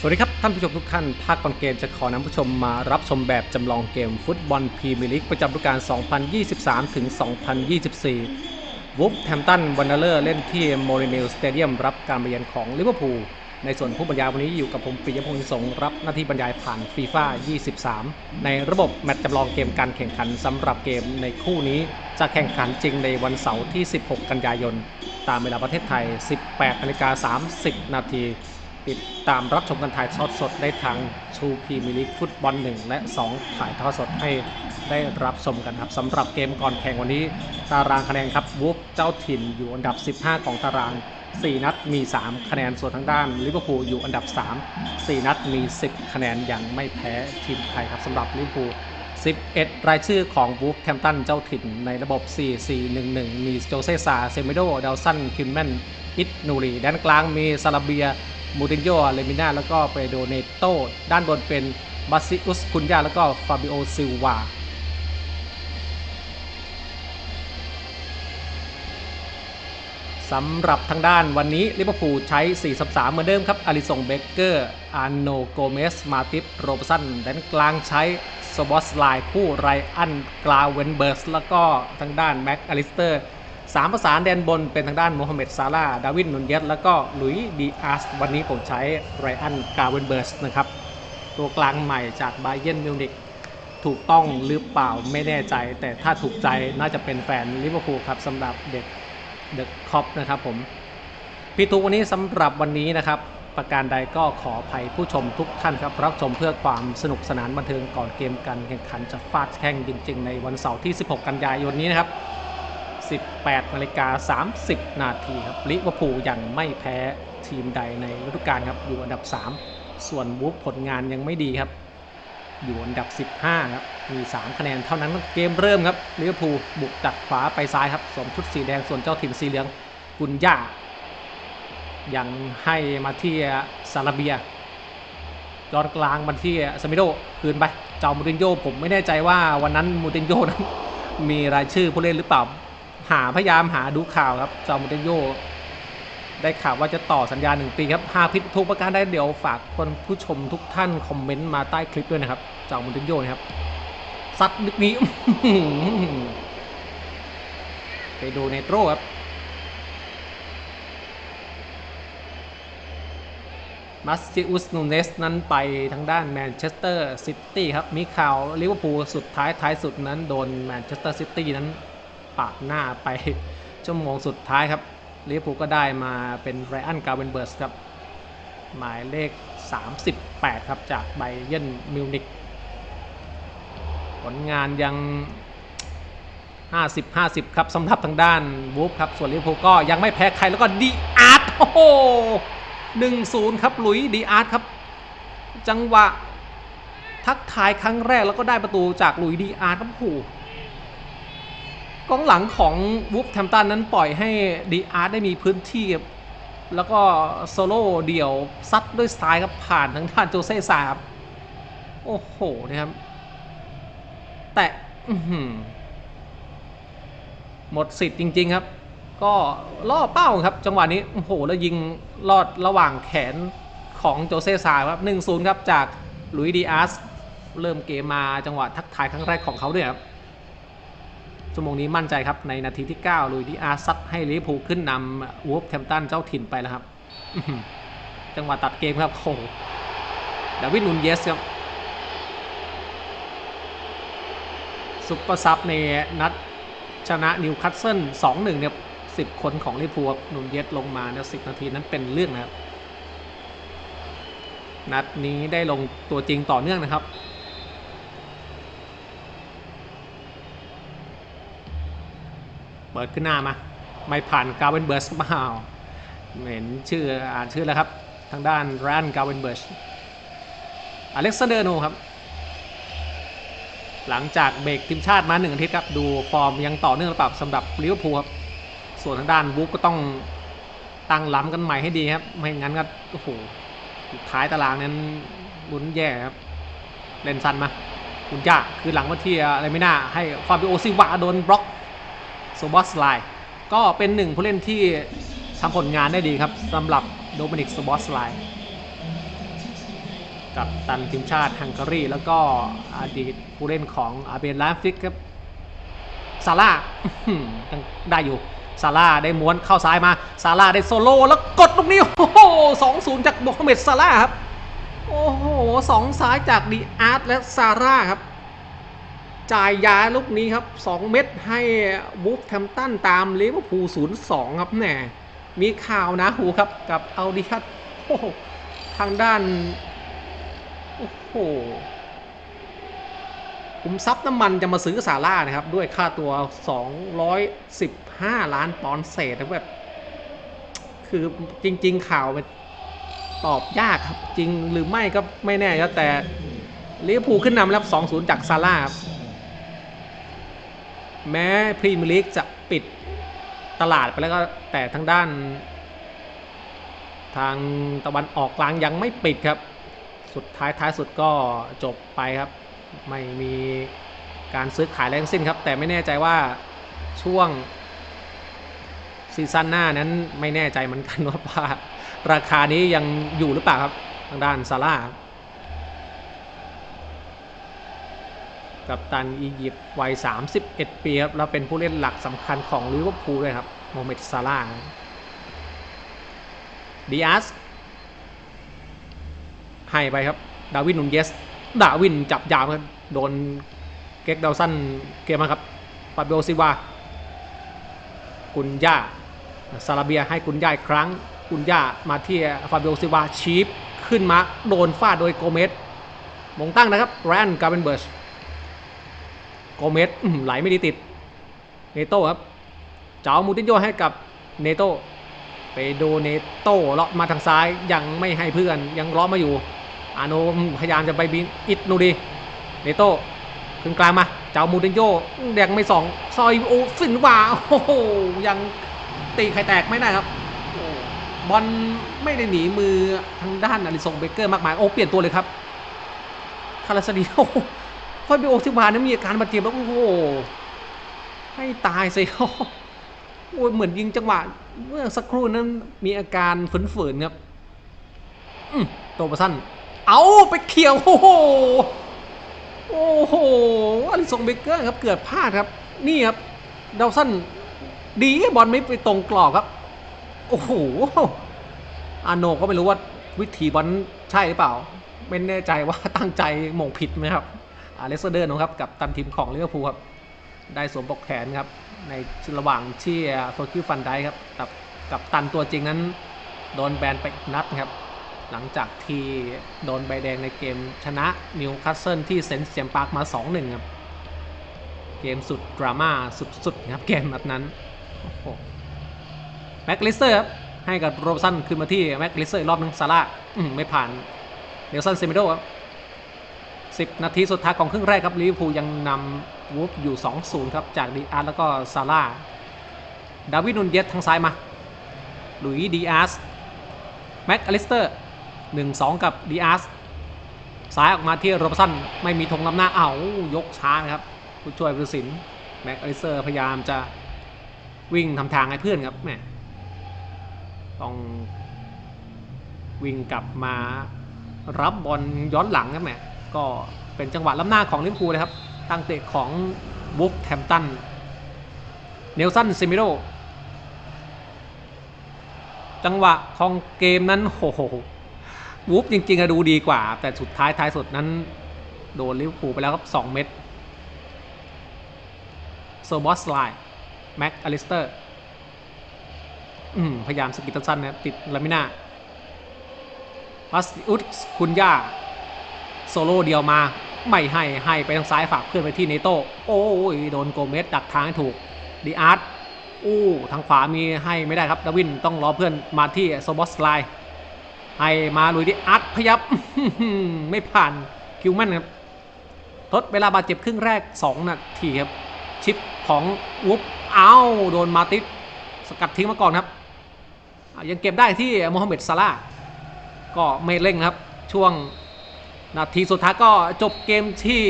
สวัสดีครับ ท่านผู้ชมทุกท่าน ภาคก่อนเกมจะขอนำผู้ชมมารับชมแบบจำลองเกมฟุตบอลพรีเมียร์ลีกประจำฤดูกาล 2023 ถึง 2024 วูฟแฮมตันวันเดอร์เล่นที่โมริเนลสเตเดียมรับการบรรยายของลิเวอร์พูล ในส่วนผู้บรรยายวันนี้อยู่กับผมปิยพงศ์สงรับหน้าที่บรรยายผ่านฟีฟ่า23 ในระบบแมตช์จำลองเกมการแข่งขันสำหรับเกมในคู่นี้จะแข่งขันจริงในวันเสาร์ที่ 16 กันยายน ตามเวลาประเทศไทย 18นาฬิกา30 นาที ติดตามรับชมกันถ่ายทอดสดได้ทางชูพีมิลิฟุตบอล1และ 2 ถ่ายทอดสดให้ได้รับชมกันครับสำหรับเกมก่อนแข่งวันนี้ ตารางคะแนนครับวูฟเจ้าถิ่นอยู่อันดับ 15 ของตาราง 4 นัดมี 3 คะแนนส่วนทางด้านลิเวอร์พูลอยู่อันดับ 3 4 นัดมี 10 คะแนนยังไม่แพ้ทีมไทยครับสำหรับลิเวอร์พูล11 รายชื่อของวูฟแคมตันเจ้าถิ่นในระบบ 4-4-1-1 มีโจเซซา เซเมโด เดาวซัน คิมแมน อิตนูรี ด้านกลางมีซาลาเบีย มูตินโยเลมิน่าแล้วก็เปโดเนโตด้านบนเป็นบาซิอุสคุนยาแล้วก็ฟาบิโอซิลวาสำหรับทางด้านวันนี้ลิเวอร์พูลใช้ 4-3 เหมือนเดิมครับอาริสงเบเกอร์อาร์โนโกเมส มาติฟโรบสันด้านกลางใช้โบอสไลคู่ไรอันกลาเวนเบิร์ส แล้วก็ทางด้านแม็กอลิสเตอร์ สามประสานแดนบนเป็นทางด้านโมฮัมเหม็ดซาลาดาวินนุนเยสแล้วก็หลุยดีอาร์สวันนี้ผมใช้ไรอันกาเวนเบิร์สนะครับ ตัวกลางใหม่จากไบเยนมิวนิกถูกต้องหรือเปล่าไม่แน่ใจ แต่ถ้าถูกใจน่าจะเป็นแฟนลิเวอร์พูลครับสำหรับเด็กเดอะคอปนะครับผมพี่ทุกวันนี้สำหรับวันนี้นะครับประการใดก็ขออภัยผู้ชมทุกท่านครับ รับชมเพื่อความสนุกสนานบันเทิงก่อนเกมการแข่งขันจะฟาดแข่งจริง ๆ ในวันเสาร์ที่ 16 กันยายนนี้นะครับ 18นาฬิกา30 นาทีครับลิเวอร์พูลยังไม่แพ้ทีมใดในฤดูกาลครับอยู่อันดับ 3 ส่วนวูฟผลงานยังไม่ดีครับ อยู่อันดับ 15ครับมี 3 คะแนนเท่านั้นเกมเริ่มครับลิเวอร์พูลบุกจากขวาไปซ้ายครับสวมชุดสีแดงส่วนเจ้าถิ่นสีเหลืองกุนย่ายังให้มาที่ซาลาเบียยอดกลางมาที่สมิโดคืนไปเจ้ามูตินโยผมไม่แน่ใจว่าวันนั้นมูตินโยนั้นมีรายชื่อผู้เล่นหรือเปล่า หาพยายามหาดูข่าวครับเจ้ามูตินโยได้ข่าวว่าจะต่อสัญญาหนึ่งปีครับหากผิดทุกประการได้เดี๋ยวฝากคนผู้ชมทุกท่านคอมเมนต์มาใต้คลิปด้วยนะครับเจ้ามูตินโยนะครับซัดลึกนี้ไปดูเนโตรครับมัสซิอุสนูเนสนั้นไปทางด้านแมนเชสเตอร์ซิตี้ครับ มีข่าวลิเวอร์พูลสุดท้ายท้ายสุดนั้นโดนแมนเชสเตอร์ซิตี้นั้น ปาดหน้าไปชั่วโมงสุดท้ายครับลิเวอร์พูลก็ได้มาเป็นไรอันกาเวนเบิร์สครับ หมายเลข 38 ครับจากไบเยนมิวนิกผลงานยัง 50 50 ครับสำหรับทางด้านวูฟครับ ส่วนลิเวอร์พูลก็ยังไม่แพ้ใครแล้วก็ดีอาร์ตโอ้โห1-0ครับหลุยดีอาร์ตครับ จังหวะทักทายครั้งแรกแล้วก็ได้ประตูจากหลุยดีอาร์ตครับโอ้โห กองหลังของวูฟแทมตันนั้นปล่อยให้ดีอาร์ได้มีพื้นที่ แล้วก็โซโล่เดี่ยวซัดด้วยซ้ายครับผ่านทางด้านโจเซ่ซาครับโอ้โหนะครับ แต่หมดสิทธิ์จริง ๆครับ ก็ล่อเป้าครับ จังหวะนี้โอ้โหแล้วยิงลอดระหว่างแขนของโจเซ่ซาครับ1-0ครับจากลุยดีอาร์สเริ่มเกมมาจังหวะทักทายครั้งแรกของเขาด้วยครับ ชั่วโมงนี้มั่นใจครับ ในนาทีที่ 9 ลุยดีอาซัดให้ลิเวอร์พูลขึ้นนำวูฟแทมตันเจ้าถิ่นไปแล้วครับจังหวะตัดเกมครับโอ้ดาวิดนูนเยสครับซุปเปอร์ซับในนัดชนะนิวคาสเซิล2-1เนี่ย10คนของลิเวอร์พูลนุนเยสลงมาเนี่ย10นาทีนั้นเป็นเรื่องนะครับ นัดนี้ได้ลงตัวจริงต่อเนื่องนะครับ ปิดขึ้นหน้ามา ไม่ผ่านกาเวนเบิร์สเปล่าเห็นชื่ออ่านชื่อแล้วครับ ทางด้านแรนกาเวนเบิร์สอเล็กซานเดอร์โนครับ หลังจากเบรกทีมชาติมาหนึ่งอาทิตย์ครับ ดูฟอร์มยังต่อเนื่องหรือเปล่าสำหรับลิเวอร์พูลครับ ส่วนทางด้านวูฟก็ต้องตั้งล้ำกันใหม่ให้ดีครับ ไม่งั้นก็โอ้โหท้ายตารางนั้นลุ้นแย่ครับ เล่นสั้นมาคุณย่าคือหลังมาที่อะไรไม่น่าให้ฟาบิโอซิวาโดนบล็อก โซบอสไลก็เป็นหนึ่งผู้เล่นที่ทำผลงานได้ดีครับสำหรับโดมินิกโซบอสไลกับตันทีมชาติฮังการี แล้วก็อดีตผู้เล่นของอาเบนลาฟิกครับซาร่าได้อยู่ซาร่าได้ม้วนเข้าซ้ายมาซาร่าได้โซโล่แล้วกดลูกนี้โอ้โหสองศูนย์จากโมฮัมเหม็ดซาร่าครับ โอ้โหสองซ้ายจากดีอาร์ตและซาร่าครับ จ่ายยาลูกนี้ครับ 2 เม็ดให้วูฟแฮมตันตามลิเวอร์พูล0-2ครับแหน่มีข่าวนะหูครับกับเอาดิคัตโอ้โหทางด้าน โอ้โหคุมทรัพย์น้ำมันจะมาซื้อซาร่านะครับ ด้วยค่าตัว 215 ล้านปอนด์เศษนะแบบ คือจริง ๆ ข่าวมันตอบยากครับ จริงหรือไม่ก็ไม่แน่ครับแต่ลิเวอร์พูลขึ้นนำแล้ว2-0 จากซาร่าครับ แม้พรีเมียร์ลีกจะปิดตลาดไปแล้วก็แต่ทางด้าน ทางตะวันออกกลางยังไม่ปิดครับ สุดท้ายท้ายสุดก็จบไปครับ ไม่มีการซื้อขายอะไรทั้งสิ้นครับ แต่ไม่แน่ใจว่าช่วงซีซั่นหน้านั้นไม่แน่ใจเหมือนกันว่าว่าราคานี้ยังอยู่หรือเปล่าครับ ทางด้านซาร่าครับ กับตันอียิปต์วัย 31 ปีครับแล้วเป็นผู้เล่นหลักสำคัญของลิเวอร์พูลเลยครับโมเมดซาร่าห์ดิอาสให้ไปครับ ดาวินนุนเยส ดาวินจับยาวครับโดนเก็กดาวสันเกมมาครับปาเบลซิวากุนย่าซาลาเบียให้กุนย่าอีกครั้ง กุนย่ามาที่ฟาเบลซิวาชีฟขึ้นมา โดนฟาดโดยโกเมสมงตั้งนะครับแรนกาเบนเบิร์ช โกเมสไหลไม่ดีติด เนโต้ครับเจ้ามูตินโยให้กับเนโต้ไปดูเนโต้เลาะมาทางซ้ายยังไม่ให้เพื่อนยังล้อมาอยู่ อาโนพยายามจะไปบินอิดนูดี เนโต้ขึ้นกลางมา เจ้ามูตินโยแดงไม่สองซอยโอสินวาโอ้โหยังตีไข่แตกไม่ได้ครับบอลไม่ได้หนีมือทางด้านอลิซงเบเกอร์มากมาย โอ้ เปลี่ยนตัวเลยครับคาราสดีโอ้ พอไปโอทิวานะมีอาการบาดเจ็บแล้วโอ้โหให้ตายสิโอ้ยเหมือนยิงจังหวะ เมื่อสักครู่นั้นมีอาการฝืนๆครับตัวประสั้นเอาไปเขี่ยวโอ้โหโอ้โหอลิสงเบเกอร์ครับเกือบพลาดครับ นี่ครับดาวสั้นดีบอลไม่ไปตรงกรอบครับ โอ้โหอาโนก็ไม่รู้ว่าวิธีบอลใช่หรือเปล่า ไม่แน่ใจว่าตั้งใจหมงผิดไหมครับ อเลสเดอร์นะครับกับตันทีมของลิเวอร์พูลครับได้สวมปกแขนครับในระหว่างที่โซคิวฟันได้ครับกับกับตันตัวจริงนั้นโดนแบนไปนัดครับหลังจากที่โดนใบแดงในเกมชนะนิวคาสเซิลที่เซนต์เจมส์ปาร์คมา 2-1 ครับ เกมสุดดราม่าสุดๆครับเกมแบบนั้นแม็กลิสเตอร์ครับให้กับโรบสันขึ้นมาที่แม็กลิสเตอร์อีกรอบหนึงซาร่าหือไม่ผ่านเดลสันเซมิโดครับ 10 นาทีสุดท้ายของครึ่งแรกครับลิเวอร์พูลยังนำวูฟอยู่ 2-0 ครับ จากดีอาร์แล้วก็ซาร่าดาวิดนุนเยสทางซ้ายมาหลุยดีอาร์สแม็กอลิสเตอร์ 1-2 กับดีอาร์สซ้ายออกมาที่โรบสันไม่มีธงนำหน้าเอายกช้านะครับผู้ช่วยผู้สินแม็กอลิสเตอร์พยายามจะวิ่งทำทางให้เพื่อนครับแม่ต้องวิ่งกลับมารับบอลย้อนหลังครับแม่ ก็เป็นจังหวะล้ำหน้าของลิเวอร์พูลนะครับ ตั้งเตะของบุฟแฮมตัน เนลสันซิมิโร จังหวะของเกมนั้นโอ้โหวูฟจริงๆอะดูดีกว่า แต่สุดท้ายท้ายสุดนั้น โดนลิเวอร์พูลไปแล้วครับ 2 เม็ดเซอร์บอสไลน์แม็กอลิสเตอร์พยายามสกิดสั้นๆนะติดลามิน่าพัสอุสคุณย่า โซโล่เดียวมา ไม่ให้ให้ไปทางซ้ายฝากเพื่อนไปที่เนโต้โอ้ยโดนโกเมสดักทางให้ถูกดีอาร์ตอู้ทางขวามีให้ไม่ได้ครับดาวินต้องรอเพื่อนมาที่โซบอสไลให้มาลุยดีอาร์ตพยับไม่ผ่านคิวแมนครับทดเวลาบาดเจ็บครึ่งแรก 2 นาทีครับ ชิปของวุบเอาโดนมาติสสกัดทิ้งมาก่อนครับ ยังเก็บได้ที่โมฮัมเหม็ดซาร่าก็ไม่เร่งครับ ช่วง นาทีสุดท้ายก็จบเกมที่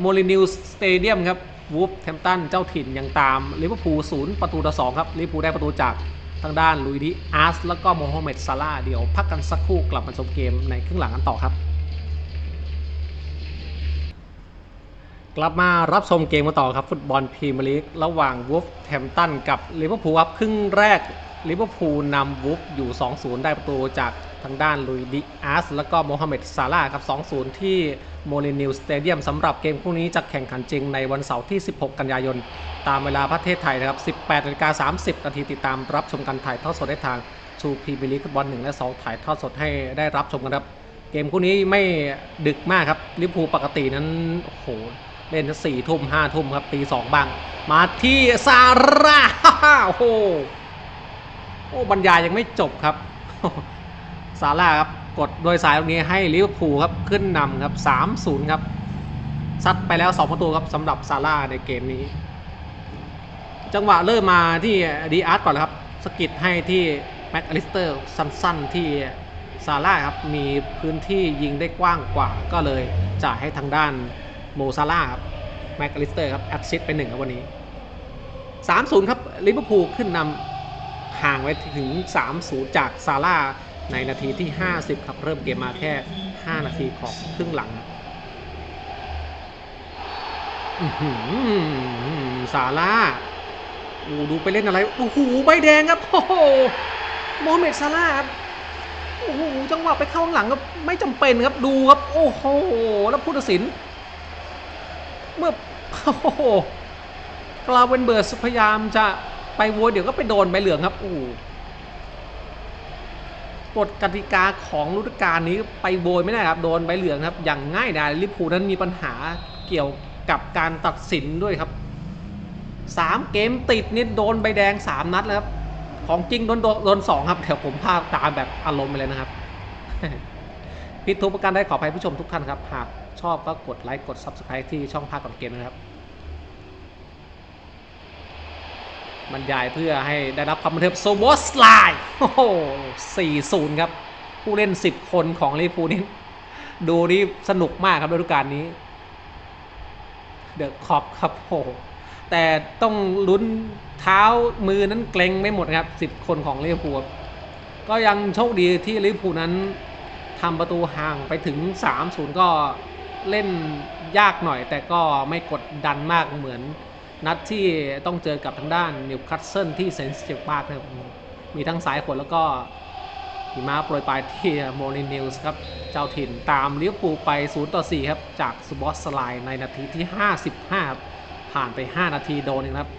โมลินิวสเตเดียมครับวูฟแฮมตันเจ้าถิ่นยังตามลิเวอร์พูลศูนย์ประตูต่อสองครับลิเวอร์พูลได้ประตูจากทางด้านลุยดิอาร์สแล้วก็โมฮัมเหม็ดซาร่าเดี๋ยวพักกันสักครู่กลับมาชมเกมในครึ่งหลังกันต่อครับ กลับมารับชมเกมกันต่อครับ ฟุตบอลพรีเมียร์ลีกระหว่างวูฟแฮมตันกับลิเวอร์พูลครับครึ่งแรกลิเวอร์พูลนำวูฟอยู่ 2-0 ได้ประตูจากทางด้านลุยดิอาสแล้วก็โมฮัมเหม็ดซาร่าครับ 2-0 ที่โมลินิวสเตเดียมสำหรับเกมคู่นี้จะแข่งขันจริงในวันเสาร์ที่ 16 กันยายน ตามเวลาประเทศไทยนะครับ 18นาฬิกา30 นาทีติดตามรับชมกันถ่ายทอดสดได้ทางชูพรีเมียร์ลีกฟุตบอล1และ2ถ่ายทอดสดให้ได้รับชมกันครับเกมคู่นี้ไม่ดึกมากครับลิเวอร์พูลปกตินั้นโอ้โห เล่นสี่ทุ่มห้าทุ่มครับตีสองบ้าง มาที่ซาร่าโอ้โหโอ้บรรยายยังไม่จบครับซาร่าครับกดโดยสายตรงนี้ให้ลิเวอร์พูลครับขึ้นนำครับ3-0ครับซัดไปแล้ว2ประตูครับสำหรับซาร่าในเกมนี้ จังหวะเริ่มมาที่ดีอาร์ตก่อนเลยครับสกิดให้ที่แม็กอลิสเตอร์สั้นๆที่ซาร่าครับมีพื้นที่ยิงได้กว้างกว่าก็เลยจ่ายให้ทางด้าน โมซาร่าครับแม็กลิสเตอร์ครับแอดซิสไปหนึ่งครับวันนี้ 3-0 ครับลิเวอร์พูลขึ้นนำห่างไว้ถึง 3-0 จากซาร่าในนาทีที่ 50 ครับ เริ่มเกมมาแค่ 5 นาทีของครึ่งหลังซาร่าอ้ดูไปเล่นอะไร โอ้โห ใบแดงครับ โอ้โหโมฮัมเหม็ดซาร่าครับโอ้โห จังหวะไปเข้าข้างหลังก็ไม่จำเป็นครับ ดูครับ โอ้โห แล้วผู้ตัดสิน เมื่อโอ้โหกลาเวนเบิร์สพยายามจะไปโวยเดี๋ยวก็ไปโดนใบเหลืองครับโอ้กฎกติกาของฤดูกาลนี้ไปโวยไม่ได้ครับ โดนใบเหลืองครับ อย่างง่ายดายลิเวอร์พูนั้นมีปัญหาเกี่ยวกับการตัดสินด้วยครับสามเกมติดนี่โดนใบแดงสามนัดแล้วครับ ของจริงโดนโดนสองครับเดี๋ยวผมพาตามแบบอารมณ์ไปเลยนะครับผิดทุกประการได้ขออภัยผู้ชมทุกท่านครับหาก ชอบก็กดไลค์กด Subscribe ที่ช่องภาคก่อนเกมนะครับบรรยายเพื่อให้ได้รับความบันเทิงโซบอสไลน์โอ้โห4-0ครับ ผู้เล่น10คนของลิเวอร์พูนี่ดูนี่สนุกมากครับฤดูกาลนี้ เดอะคอปครับโอ้โหแต่ต้องลุ้นเท้ามือนั้นเกรงไม่หมดครับ10คนของลิเวอร์พูก็ยังโชคดีที่ลิเวอร์พูนั้นทำประตูห่างไปถึง 3-0 ก็ เล่นยากหน่อย แต่ก็ไม่กดดันมากเหมือนนัดที่ต้องเจอกับทางด้านนิวคาสเซิลที่เซนส์เจปาร์กนะครับมีทั้งสายฝนแล้วก็หิมะโปรยปลายที่โมลินิวส์ครับ เจ้าถิ่นตามลิเวอร์พูลไป 0 ต่อ 4 ครับ จากซูบอสสไลน์ในนาทีที่ 55 ครับ ผ่านไป 5 นาทีโดนครับ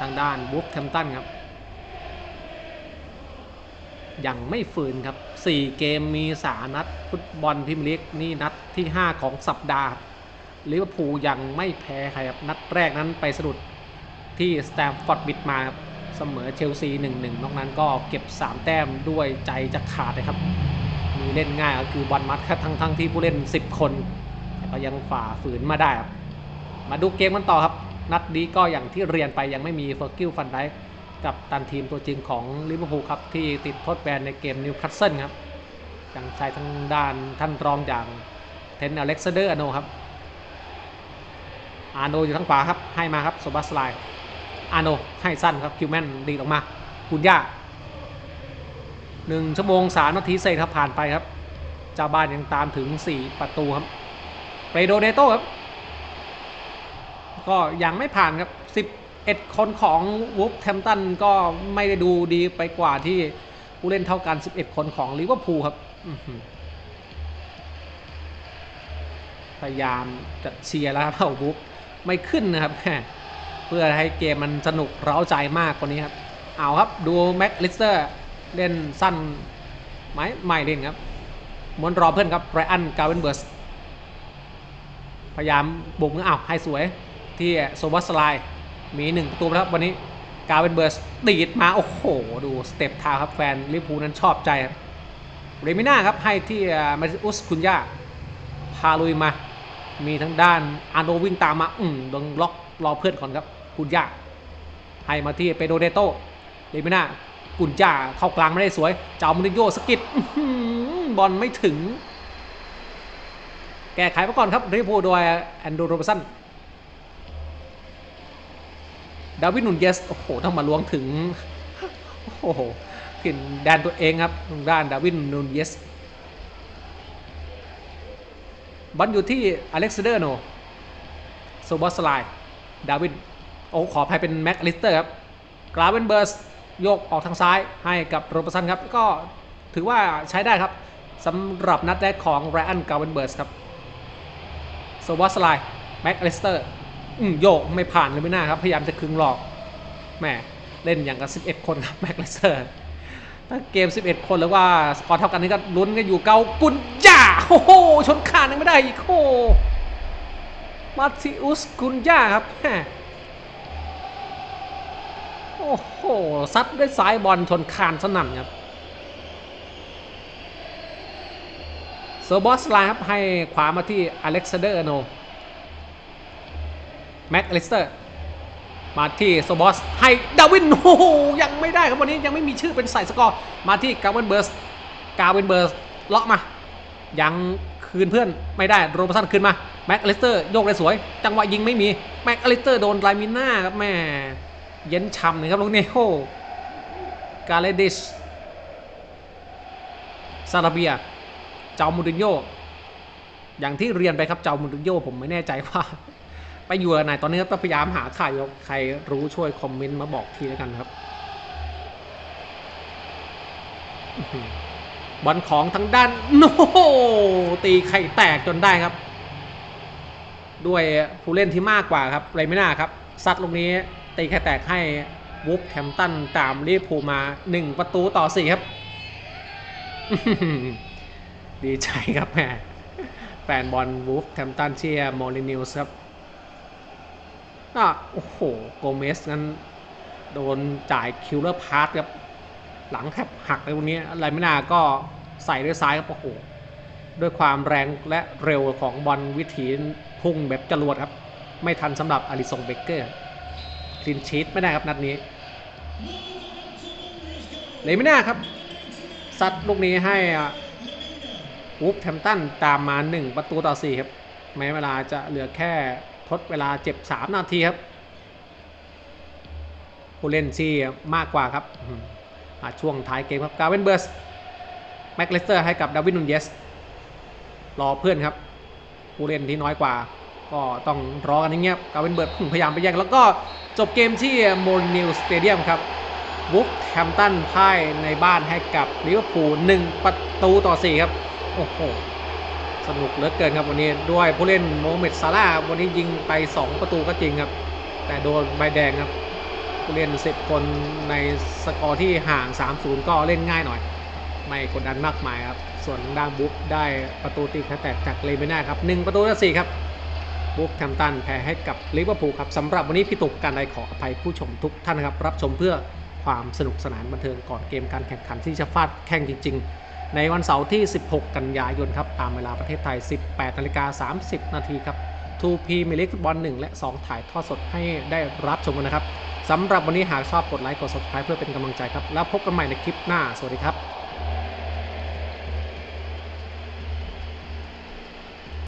ทางด้านบุ๊ฟแทมตันครับ ยังไม่ฝืนครับ 4 เกมมี3นัด ฟุตบอลพรีเมียร์ลีกนี่นัดที่ 5 ของสัปดาห์ลิเวอร์พูลยังไม่แพ้ใครครับ นัดแรกนั้นไปสะดุดที่สแตมฟอร์ดบิดมาครับ เสมอเชลซี 1-1 นอกนั้นก็เก็บ 3 แต้มด้วยใจจะขาดเลยครับ มีเล่นง่ายก็คือบอลมัดครับทั้งทั้งที่ผู้เล่น 10 คน แต่ก็ยังฝ่าฝืนมาได้ครับ มาดูเกมกันต่อครับ นัดนี้ก็อย่างที่เรียนไปยังไม่มีเฟอร์กิลฟันได์ กับตันทีมตัวจริงของลิเวอร์พูลครับที่ติดโทษแบนในเกมนิวคาสเซิลครับยังใช้ทางด้านท่านรองอย่างเทนอเล็กซานเดอร์อโนครับอาโนอยู่ทางขวาครับให้มาครับโซบัสไลอาโนให้สั้นครับคิวแมนดีออกมาคุณย่าหนึ่งชั่วโมงสามนาทีเศษครับผ่านไปครับเจ้าบ้านยังตามถึง 4 ประตูครับเปโดเนโต้ครับก็ยังไม่ผ่านครับ 11คนของวูฟแทมตันก็ไม่ได้ดูดีไปกว่าที่ผู้เล่นเท่ากัน 11 คนของลิเวอร์พูลครับพยายามจะเชียร์แล้วครับวูฟไม่ขึ้นนะครับ เพื่อให้เกมมันสนุกเร้าใจมากกว่านี้ครับ เอาครับดูแม็กลิสเตอร์เล่นสั้นไหมไม่เล่นครับม้วนรอเพื่อนครับไรอันกาเวนเบิร์สพยายามบุกมืออ้าวให้สวยที่โซวัสไลน์ มีหนึ่งประตูแล้วครับวันนี้กาเวนเบิร์สดีดมา โอ้โห ดูสเต็ปทาวครับแฟนลิเวอร์พูนั้นชอบใจครับเรมิน่าครับให้ที่มาริอุสคุนยาพาลุยมา มีทั้งด้านอาโนวิ่งตามมาอืมโดนล็อกรอเพื่อนก่อนครับกุนย่าให้มาที่เปโดเดโตเดมิน่ากุนย่าเข้ากลางไม่ได้สวย เจ้ามุนิโยสกิดบอลไม่ถึง แก้ไขมาก่อนครับริพูโดยแอนดูโรบสัน ดาวิดนุนเยส โอ้โหต้องมาล้วงถึง โอ้โหกลิ่นแดนตัวเองครับทางด้านดาวิดนุนเยสบอลอยู่ที่อเล็กซานเดอร์โนโซบอสไลดาวินโอ้ขออภัยเป็นแม็กลิสเตอร์ครับกราเวนเบิร์สโยกออกทางซ้ายให้กับโรบสันครับ ก็ถือว่าใช้ได้ครับสำหรับนัดแรกของไรอันกราเวนเบิร์สครับโซบอสไลแม็กลิสเตอร์ โยกไม่ผ่านเลยไม่น่าครับ พยายามจะคึงหลอกแหมเล่นอย่างกับ11 คนครับแม็กลิสเตอร์ถ้าเกม 11 คนหรือว่าสกอร์เท่ากันนี่ก็ลุ้นกันอยู่เกากุนย่าโอ้โหชนคานยังไม่ได้อีกโอ้มาติอุสกุนย่าครับแหมโอ้โหซัดด้วยซ้ายบอลชนคานสนั่นครับเซอร์บอสไลน์ครับให้ขวามาที่อเล็กซานเดอร์โน แม็กอลิสเตอร์ มาที่โซบอสให้ดาวินโอ้โหยังไม่ได้ครับวันนี้ยังไม่มีชื่อเป็นใส่สกอร์มาที่กาเวนเบิร์สกาเวนเบิร์สเลาะมา ยังคืนเพื่อนไม่ได้โรบสันคืนมาแม็กอลิสเตอร์โยกได้สวย จังหวะยิงไม่มีแม็กอลิสเตอร์โดนไลมิน่าครับแม่เย็นช่ำเลยครับลูกนี้โอ้กาเลดิชซาราเบีย เจ้ามูรินโญ่อย่างที่เรียนไปครับ เจ้ามูรินโญ่ผมไม่แน่ใจว่า ไปอยู่กับไหนตอนนี้ก็พยายามหาข่าวอยู่ใครรู้ช่วยคอมเมนต์มาบอกทีแล้วกันครับบอลของทางด้านโนตีไข่แตกจนได้ครับ ด้วยผู้เล่นที่มากกว่าครับไรไม่น่าครับซัดลูกนี้ตีไข่แตกให้วูฟแฮมตันตามลิเวอร์พูลมา1ประตูต่อ4ครับ ดีใจครับแม่แฟนบอลวูฟแฮมตันเชียร์โมลินิวส์ครับ ก็โอ้โหโกเมสนั้นโดนจ่ายคิวเลอร์พาร์ทครับหลังแทบหักในวันนี้อะไรไม่น่าก็ใส่ด้วยซ้ายครับโอ้โหด้วยความแรงและเร็วของบอลวิถีพุ่งแบบจรวดครับ ไม่ทันสำหรับอลิซงเบเกอร์คลินชีตไม่ได้ครับนัดนี้เลยไม่น่าครับซัดลูกนี้ให้วูฟแฮมตันตามมา 1 ประตูต่อ 4 ครับ แม้เวลาจะเหลือแค่ ทดเวลาเจ็บ 3 นาทีครับ ผู้เล่นที่มากกว่าครับช่วงท้ายเกมครับกาเวนเบิร์สแม็กเลสเตอร์ให้กับดาวินนูนเยส รอเพื่อนครับ ผู้เล่นที่น้อยกว่า ก็ต้องรอกันอย่างเงี้ยกาเวนเบิร์สพยายามไปแย่งแล้วก็จบเกมที่โมนิลสเตเดียมครับบุกแฮมตันพ่ายในบ้านให้กับลิเวอร์พูล1ประตูต่อ 4 ครับ โอ้โห สนุกเหลือเกินครับวันนี้ด้วยผู้เล่นโมเมดซาร่าวันนี้ยิงไป 2 ประตูก็จริงครับ แต่โดนใบแดงครับ ผู้เล่น 10 คนในสกอร์ที่ห่าง 3-0 ก็เล่นง่ายหน่อย ไม่กดดันมากมายครับ ส่วนด้านบุ๊กได้ประตูตีแตกจากเลเมน่าครับ 1 ประตูต่อ4ครับบุ๊กแคมตันแพ้ให้กับลิเวอร์พูลครับสำหรับวันนี้พี่ตุกการใดขออภัยผู้ชมทุกท่านนะครับรับชมเพื่อความสนุกสนานบันเทิงก่อนเกมการแข่งขันที่จะฟาดแข่งจริง ๆ ในวันเสาร์ที่ 16 กันยายนครับตามเวลาประเทศไทย 18นาฬิกา30 นาทีครับ 2P มีลิกฟุตบอล 1 และ 2 ถ่ายทอดสดให้ได้รับชมกันนะครับสำหรับวันนี้หากชอบกดไลค์กด subscribe เพื่อเป็นกำลังใจครับ แล้วพบกันใหม่ในคลิปหน้า สวัสดีครับ